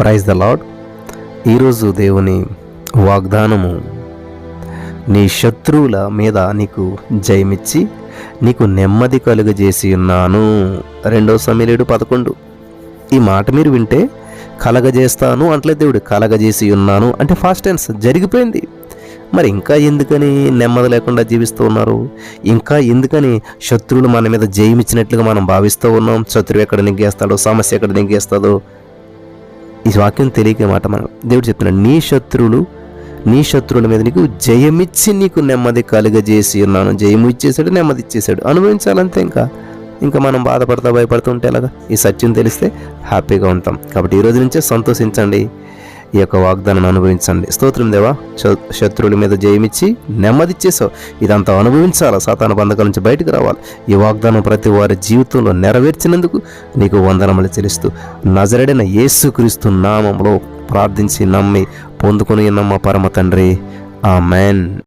Praise the lord ఈరోజు దేవుని వాగ్దానము నీ శత్రువుల మీద నీకు జయమిచ్చి నీకు నెమ్మది కలుగజేసి ఉన్నాను. రెండో సమీరుడు పదకొండు. ఈ మాట మీరు వింటే కలగజేస్తాను అంటలే దేవుడు కలగజేసి ఉన్నాను. అంటే ఫాస్ట్ టెన్స్ జరిగిపోయింది. మరి ఇంకా ఎందుకని నెమ్మది లేకుండా జీవిస్తూ ఉన్నారు? ఇంకా ఎందుకని శత్రువులు మన మీద జయమిచ్చినట్లుగా మనం భావిస్తూ ఉన్నాం? శత్రువు ఎక్కడ నెగ్గేస్తాడో సమస్య ఎక్కడ నెగ్గేస్తాడో ఈ వాక్యం తెలియక మాట మనం దేవుడు చెప్తున్నాడు నీ శత్రువులు నీ శత్రువుల మీద నీకు జయమిచ్చి నీకు నెమ్మది కలుగజేసి ఉన్నాను. జయము ఇచ్చేసాడు నెమ్మది ఇచ్చేసాడు అనుభవించాలంతే ఇంకా. ఇంకా మనం బాధపడతా భయపడుతూ ఉంటే ఎలాగా? ఈ సత్యం తెలిస్తే హ్యాపీగా ఉంటాం. కాబట్టి ఈ రోజు నుంచే సంతోషించండి. ఈ యొక్క వాగ్దానాన్ని అనుభవించండి. స్తోత్రం దేవా. శత్రువుల మీద జయమిచ్చి నెమ్మదిచ్చేసావు ఇదంతా అనుభవించాలా? సాతాన బంధకాల నుంచి బయటకు రావాలి. ఈ వాగ్దానం ప్రతి వారి జీవితంలో నెరవేర్చినందుకు నీకు వందనములు చెల్లిస్తూ నజరడిన యేసుక్రీస్తు నామంలో ప్రార్థించి నమ్మి పొందుకుని నమ్మ పరమ తండ్రి. ఆ మ్యాన్